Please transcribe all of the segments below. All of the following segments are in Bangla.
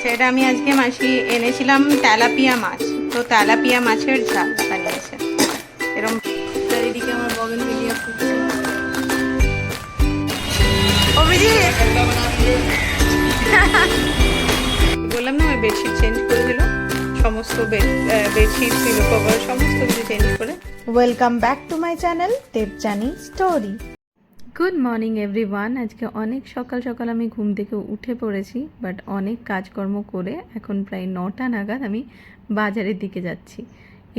আচ্ছা এটা আমি আজকে মাসি এনেছিলাম তেলাপিয়া মাছ। তো তেলাপিয়া মাছের ঝাল বানিয়েছে। এরকম চারিদিকে আমার বগন বললাম না, ওই বেডশিট চেঞ্জ করে দিল। সমস্ত বেডশিট পিলো কভার সমস্ত কিছু চেঞ্জ করে। Welcome back to my channel Debjani story good morning everyone আজকে অনেক সকাল সকাল আমি ঘুম থেকে উঠে পড়েছি বাট অনেক কাজকর্ম করে এখন প্রায় নটা নাগাদ আমি বাজারের দিকে যাচ্ছি।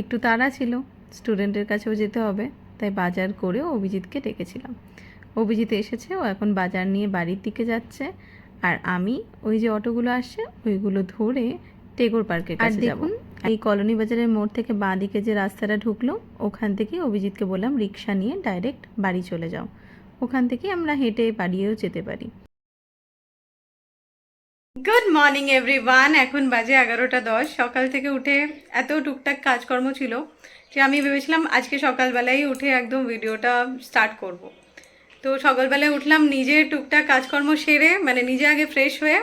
একটু তাড়া ছিল স্টুডেন্টের কাছেও যেতে হবে তাই বাজার করে অভিজিৎকে ডেকেছিলাম। অভিজিৎ এসেছে ও এখন বাজার নিয়ে বাড়ির দিকে যাচ্ছে আর আমি ওই যে অটোগুলো আসছে ওইগুলো ধরে টেগোর পার্কের কাছে যাব। এই কলোনি বাজারের মোড় থেকে বাঁ দিকে যে রাস্তাটা ঢুকলো ওখান থেকে অভিজিৎকে বললাম রিক্সা নিয়ে ডাইরেক্ট বাড়ি চলে যাও। ওখান থেকে আমরা হেঁটে বাড়িয়েও যেতে পারি। গুড মর্নিং এভরিওয়ান এখন বাজে এগারোটা দশ। সকাল থেকে উঠে এত টুকটাক কাজকর্ম ছিল যে আমি ভেবেছিলাম আজকে সকালবেলায় উঠে একদম ভিডিওটা স্টার্ট করব। তো সকালবেলায় উঠলাম, নিজে টুকটাক কাজকর্ম সেরে মানে নিজে আগে ফ্রেশ হয়ে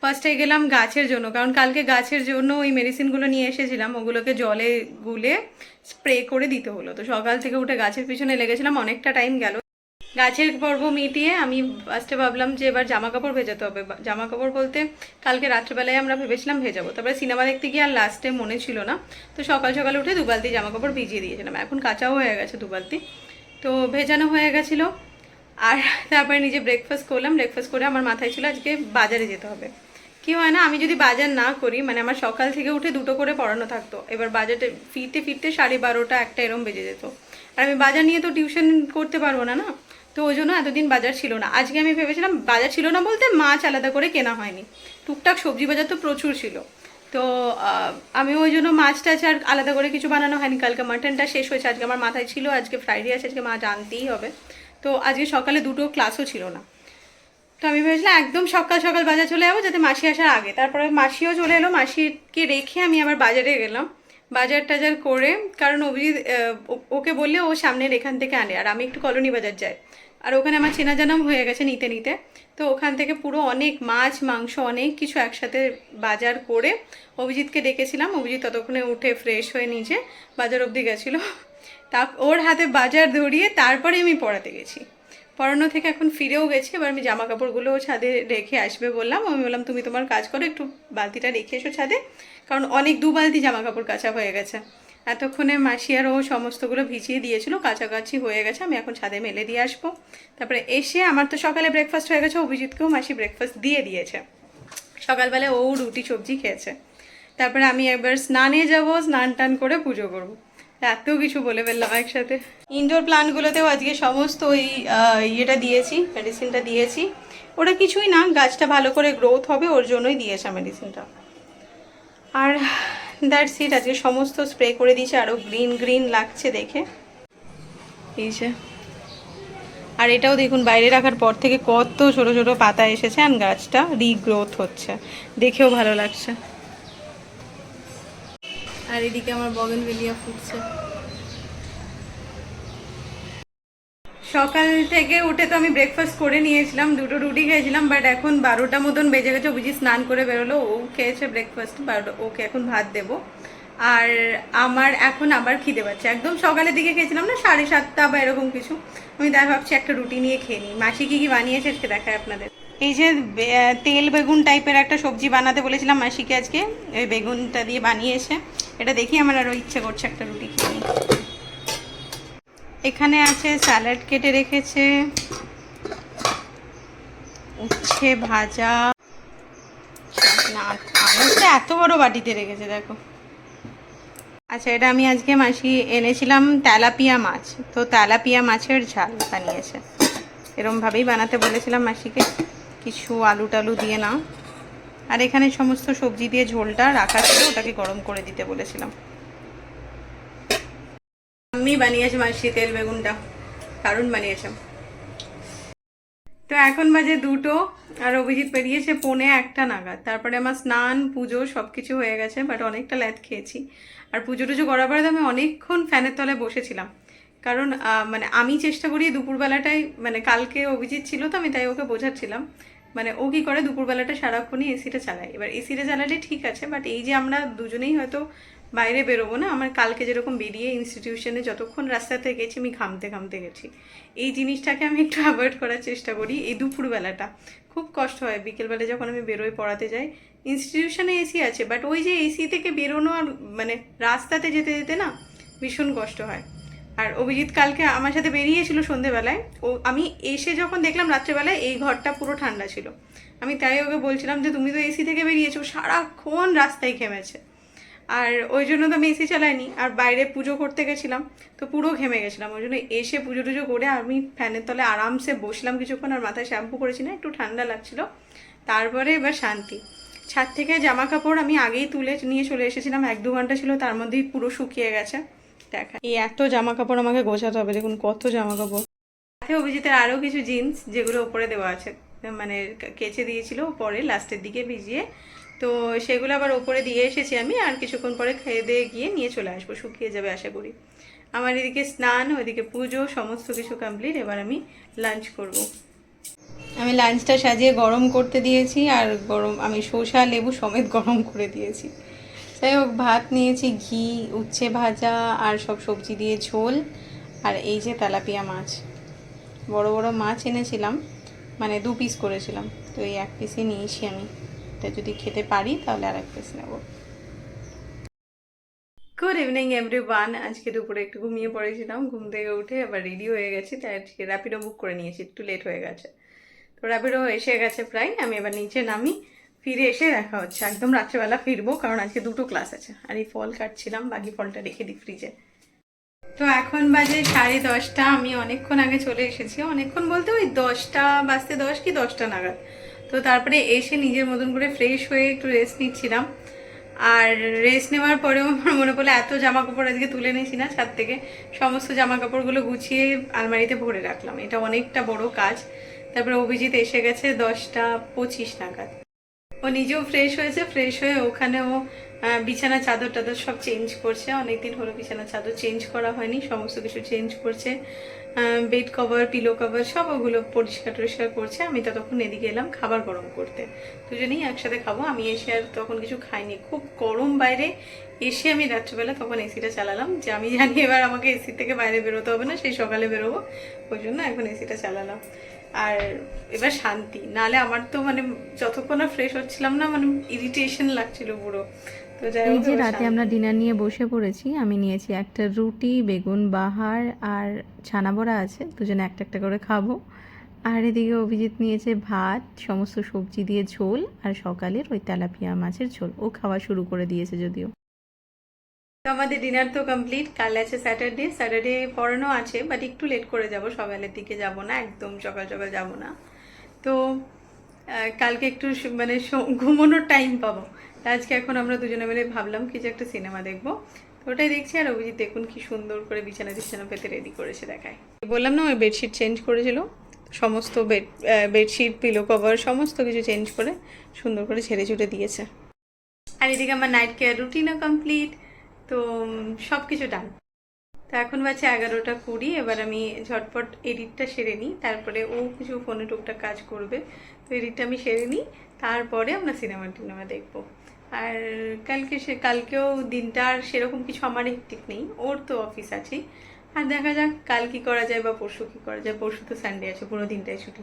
ফার্স্টে গেলাম গাছের জন্য। কারণ কালকে গাছের জন্য ওই মেডিসিনগুলো নিয়ে এসেছিলাম, ওগুলোকে জলে গুলে স্প্রে করে দিতে হলো। তো সকাল থেকে উঠে গাছের পিছনে লেগেছিলাম, অনেকটা টাইম গেল। গাছের পর্ব মিটিয়ে আমি ফার্স্টে ভাবলাম যে এবার জামা কাপড় ভেজাতে হবে। জামা কাপড় বলতে কালকে রাত্রেবেলায় আমরা ভেবেছিলাম ভেজাবো। তারপরে সিনেমা দেখতে গিয়ে আর লাস্টে মনে ছিল না। তো সকাল সকাল উঠে দুবালতি জামা কাপড় ভিজিয়ে দিয়েছিলাম। এখন কাঁচাও হয়ে গেছে দুবালতি। তো ভেজানো হয়ে গেছিল। আর তারপরে নিজে ব্রেকফাস্ট করলাম। ব্রেকফাস্ট করে আমার মাথায় ছিল আজকে বাজারে যেতে হবে। কি হয় না, আমি যদি বাজার না করি মানে আমার সকাল থেকে উঠে দুটো করে পড়ানো থাকতো। এবার বাজারে ফিরতে ফিরতে সাড়ে বারোটা একটা এরম বেজে যেত। আর আমি বাজার নিয়ে তো টিউশন করতে পারব না না। তো ওই জন্য এতদিন বাজার ছিল না। আজকে আমি ভেবেছিলাম বাজার ছিল না বলতে মাছ আলাদা করে কেনা হয়নি। টুকটাক সবজি বাজার তো প্রচুর ছিল। তো আমি ওই জন্য মাছ টাছ আর আলাদা করে কিছু বানানো হয়নি। কালকে মাটনটা শেষ হয়েছে। আজকে আমার মাথায় ছিল, আজকে ফ্রাইডে আছে, আজকে মাছ আনতেই হবে। তো আজকে সকালে দুটো ক্লাসও ছিল না। তো আমি ভেবেছিলাম একদম সকাল সকাল বাজার চলে যাব, যাতে মাসি আসার আগে। তারপরে মাসিও চলে এলো। মাসিকে রেখে আমি আবার বাজারে গেলাম। বাজার টাজার করে, কারণ অভিজিৎ ওকে বললে ও সামনের এখান থেকে আনে। আর আমি একটু কলোনি বাজার যাই। আর ওখানে আমার চেনা জানাম হয়ে গেছে নিতে নিতে। তো ওখান থেকে পুরো অনেক মাছ, মাংস, অনেক কিছু একসাথে বাজার করে অভিজিৎকে ডেকেছিলাম। অভিজিৎ ততক্ষণে উঠে ফ্রেশ হয়ে নিজে বাজার অবধি গেছিল। তা ওর হাতে বাজার ধরিয়ে তারপরে আমি পড়াতে গেছি। পড়ানো থেকে এখন ফিরেও গেছি। এবার আমি জামা কাপড়গুলো ছাদে রেখে আসবে বললাম। আমি বললাম, তুমি তোমার কাজ করো, একটু বালতিটা রেখে এসো ছাদে। কারণ অনেক দু বালতি জামা কাপড় কাঁচা হয়ে গেছে। এতক্ষণে মাসি আর ও সমস্তগুলো ভিজিয়ে দিয়েছিল, কাছাকাছি হয়ে গেছে, আমি এখন ছাদে মেলে দিয়ে আসব। তারপরে এসে আমার তো সকালে ব্রেকফাস্ট হয়ে গেছে, অভিজিৎকেও মাসি ব্রেকফাস্ট দিয়ে দিয়েছে। সকালবেলায় ও রুটি সবজি খেয়েছে। তারপরে আমি একবার স্নানে যাব, স্নান টান করে পুজো করব। এত কিছু বলে ফেললাম একসাথে। ইনডোর প্লান্টগুলোতেও আজকে সমস্ত ওই ইয়েটা দিয়েছি মেডিসিনটা দিয়েছি। ওটা কিছুই না, গাছটা ভালো করে গ্রোথ হবে, ওর জন্যই দিয়েছে মেডিসিনটা আর দ্যাটস ইট আজকে সমস্ত স্প্রে করে দিয়েছে আরও গ্রিন গ্রিন লাগছে দেখে। এই যে। আর এটাও দেখুন, বাইরে রাখার পর থেকে কত ছোট ছোট পাতা এসেছে আর গাছটা রিগ্রোথ হচ্ছে। দেখেও ভালো লাগছে। আর এদিকে আমার বগেন বেলিয়া ফুটছে। সকাল থেকে উঠে তো আমি ব্রেকফাস্ট করে নিয়েছিলাম, দুটো রুটি খেয়েছিলাম বাট এখন বারোটা মতন বেজে গেছে, অভিজিৎ স্নান করে বেরোলো, ও খেয়েছে ব্রেকফাস্ট বারোটা ওকে এখন ভাত দেবো। আর আমার এখন আবার খিদে পাচ্ছে, একদম সকালের দিকে খেয়েছিলাম না, সাড়ে সাতটা বা এরকম কিছু, আমি তাই ভাবছি একটা রুটি নিয়ে খেয়ে নিই। মাসি কি কি বানিয়েছে আজকে দেখায় আপনাদের? এই যে তেল বেগুন টাইপের একটা সবজি বানাতে বলেছিলাম মাসিকে আজকে ওই বেগুনটা দিয়ে বানিয়েছে, এটা দেখি আমার আরও ইচ্ছে করছে একটা রুটি খেয়ে নিই। এখানে আছে স্যালাড কেটে রেখেছে, উচ্ছে ভাজা না এত বড় বাটিতে রেখেছে, দেখো। আচ্ছা এটা আমি আজকে মাসি এনেছিলাম তেলাপিয়া মাছ। তো তেলাপিয়া মাছের ঝাল বানিয়েছে। এরমভাবেই বানাতে বলেছিলাম মাসিকে, কিছু আলু টালু দিয়ে না আর এখানে সমস্ত সবজি দিয়ে ঝোলটা রাখা ছিল, ওটাকে গরম করে দিতে বলেছিলাম। আমি বানিয়েছি মাসি তেল বেগুনটা, দারুণ বানিয়েছে। তো এখন বাজে দুটো, আর অভিজিৎ বেরিয়েছে পৌনে একটা নাগাদ। তারপরে আমার স্নান, পুজো সব কিছু হয়ে গেছে বাট অনেকটা ল্যাদ খেয়েছি। আর পুজো টুজো করার পরে তো আমি অনেকক্ষণ ফ্যানের তলায় বসেছিলাম। কারণ মানে আমি চেষ্টা করি দুপুরবেলাটাই মানে কালকে অভিজিৎ ছিল তো, আমি তাই ওকে বোঝাচ্ছিলাম। মানে ও কী করে, দুপুরবেলাটা সারাক্ষণই এসিটা চালায়। এবার এসিটা চালালে ঠিক আছে বাট এই যে আমরা দুজনেই হয়তো বাইরে বেরোবো না। আমার কালকে যেরকম বেরিয়ে ইনস্টিটিউশনে যতক্ষণ রাস্তাতে গেছি, আমি ঘামতে ঘামতে গেছি। এই জিনিসটাকে আমি একটু অ্যাভয়েড করার চেষ্টা করি এই দুপুরবেলাটা। খুব কষ্ট হয়। বিকেলবেলা যখন আমি বেরোই পড়াতে যাই ইনস্টিটিউশনে এসি আছে বাট ওই যে এসি থেকে বেরোনো আর মানে রাস্তাতে যেতে যেতে না ভীষণ কষ্ট হয়। আর অভিজিৎ কালকে আমার সাথে বেরিয়েছিল সন্ধেবেলায়। ও, আমি এসে যখন দেখলাম রাত্রেবেলায়, এই ঘরটা পুরো ঠান্ডা ছিল। আমি তাই ওকে বলছিলাম যে, তুমি তো এসি থেকে বেরিয়েছো, সারাক্ষণ রাস্তায় ঘেমেছে। আর ওই জন্য তো আমি এসি চালাইনি আর বাইরে পুজো করতে গেছিলাম, তো পুরো ঘেমে গেছিলাম, ওই জন্য এসে পুজো টুজো করে আমি ফ্যানের তলে আরামসে বসলাম কিছুক্ষণ, আর মাথায় শ্যাম্পু করেছি না, একটু ঠান্ডা লাগছিল। তারপরে এবার শান্তি। ছাদ থেকে জামা কাপড় আমি আগেই তুলে নিয়ে চলে এসেছিলাম, এক দু ঘণ্টা ছিল, তার মধ্যেই পুরো শুকিয়ে গেছে। দেখা। এই এত জামা কাপড় আমাকে গোছাতে হবে, দেখুন কত জামা কাপড় সাথে অভিজিতের আরও কিছু জিন্স, যেগুলো ওপরে দেওয়া আছে মানে কেচে দিয়েছিল, পরে লাস্টের দিকে ভিজিয়ে তো সেগুলো আবার ওপরে দিয়ে এসেছি আমি, আর কিছুক্ষণ পরে খেয়ে দিয়ে গিয়ে নিয়ে চলে আসব, শুকিয়ে যাবে আশা করি। আমার এদিকে স্নান ওইদিকে পুজো, সমস্ত কিছু কমপ্লিট এবার আমি লাঞ্চ করব। আমি লাঞ্চটা সাজিয়ে গরম করতে দিয়েছি, আর গরম, আমি শসা, লেবু সমেত গরম করে দিয়েছি। যাই হোক, ভাত নিয়েছি, ঘি, উচ্ছে ভাজা, আর সব সবজি দিয়ে ঝোল, আর এই যে তেলাপিয়া মাছ। বড় বড় মাছ এনেছিলাম মানে দু পিস করেছিলাম, তো এই এক পিসই নিয়েছি আমি। এটা যদি খেতে পারি, তাহলে আর এক পিস নেব। গুড ইভিনিং এভরিওয়ান আজকে দুপুরে একটু ঘুমিয়ে পড়েছিলাম। ঘুম থেকে উঠে আবার রেডি হয়ে গেছি, তাই আজকে র্যাপিডো বুক করে নিয়েছি। একটু লেট হয়ে গেছে। তো র্যাপিডো এসে গেছে প্রায়। আমি এবার নিচে নামি। ফিরে এসে দেখা হচ্ছে। একদম রাত্রেবেলা ফিরবো, কারণ আজকে দুটো ক্লাস আছে। আর এই ফল কাটছিলাম, বাকি ফলটা রেখে দিই ফ্রিজে তো এখন বাজে সাড়ে দশটা। আমি অনেকক্ষণ আগে চলে এসেছি। অনেকক্ষণ বলতে ওই দশটা, বাজতে দশ কি দশটা নাগাদ। তো তারপরে এসে নিজের মতন করে ফ্রেশ হয়ে একটু রেস্ট নিচ্ছিলাম। আর রেস্ট নেওয়ার পরেও আমার মনে পড়ল, এত জামা কাপড় আজকে তুলে নিয়েছি না ছাদ থেকে। সমস্ত জামা কাপড়গুলো গুছিয়ে আলমারিতে ভরে রাখলাম। এটা অনেকটা বড় কাজ। তারপরে অভিজিৎ এসে গেছে দশটা পঁচিশ নাগাদ। ও নিজেও ফ্রেশ হয়েছে ফ্রেশ হয়ে ওখানে ও বিছানা চাদর টাদর সব চেঞ্জ করছে। অনেকদিন হলো বিছানা চাদর চেঞ্জ করা হয়নি, সমস্ত কিছু চেঞ্জ করছে। বেড কভার পিলো কভার সব ওগুলো পরিষ্কার টরিষ্কার করছে। আমি ততক্ষণ এদিকে এলাম খাবার গরম করতে। দুজনেই একসাথে খাব। আমি এসে আর তখন কিছু খাইনি। খুব গরম বাইরে। এসে আমি রাত্রিবেলা তখন এসিটা চালালাম। যে আমি জানি এবার আমাকে এসি থেকে বাইরে বেরোতে হবে না, সেই সকালে বেরোবো। ওই জন্য এখন এসিটা চালালাম। আর এবার শান্তি। নালে আমার তো মানে যতক্ষণ না ফ্রেশ হচ্ছিলাম না মানে ইরিটেশন লাগছিল পুরো। এই যে রাতে আমরা ডিনার নিয়ে বসে পড়েছি আমি নিয়েছি একটা রুটি বেগুন বাহার আর ছানা বড়া আছে দুজনে একটা একটা করে খাব। আর এদিকে অভিজিৎ নিয়েছে ভাত সমস্ত সবজি দিয়ে ঝোল আর সকালের ওই তেলাপিয়া মাছের ঝোল। ও খাওয়া শুরু করে দিয়েছে যদিও। তো আমাদের ডিনার তো কমপ্লিট কাল আছে স্যাটারডে স্যাটারডে পড়ানো আছে বাট একটু লেট করে যাব। সকালের দিকে যাব না, একদম সকাল সকাল যাব না। তো কালকে একটু মানে ঘুমানোর টাইম পাবো। তা আজকে এখন আমরা দুজনে মিলে ভাবলাম কিছু একটা সিনেমা দেখব। তো ওটাই দেখছি, আর অভিজিৎ দেখুন কি সুন্দর করে বিছানা বিছানা পেতে রেডি করেছে দেখায়। বললাম না ওই বেডশিট চেঞ্জ করেছিল। সমস্ত বেড বেডশিট পিলো কভার সমস্ত কিছু চেঞ্জ করে সুন্দর করে ছেড়ে ছুটে দিয়েছে। আর এদিকে আমার নাইট কেয়ার রুটিনও কমপ্লিট তো সব কিছু ডান তো এখন বাজে এগারোটা কুড়ি, এবার আমি ঝটপট এডিটটা সেরে নিই। তারপরে ও কিছু ফোনে টুকটাক কাজ করবে, তো এডিটটা আমি সেরে নিই। তারপরে আমরা সিনেমা টিনেমা দেখব। আর কালকে সে, কালকেও দিনটা আর সেরকম কিছু আমার হেক্টিক নেই। ওর তো অফিস আছেই। আর দেখা যাক কাল কী করা যায় বা পরশু কী করা যায়। পরশু তো সানডে আছে, পুরো দিনটাই ছুটি।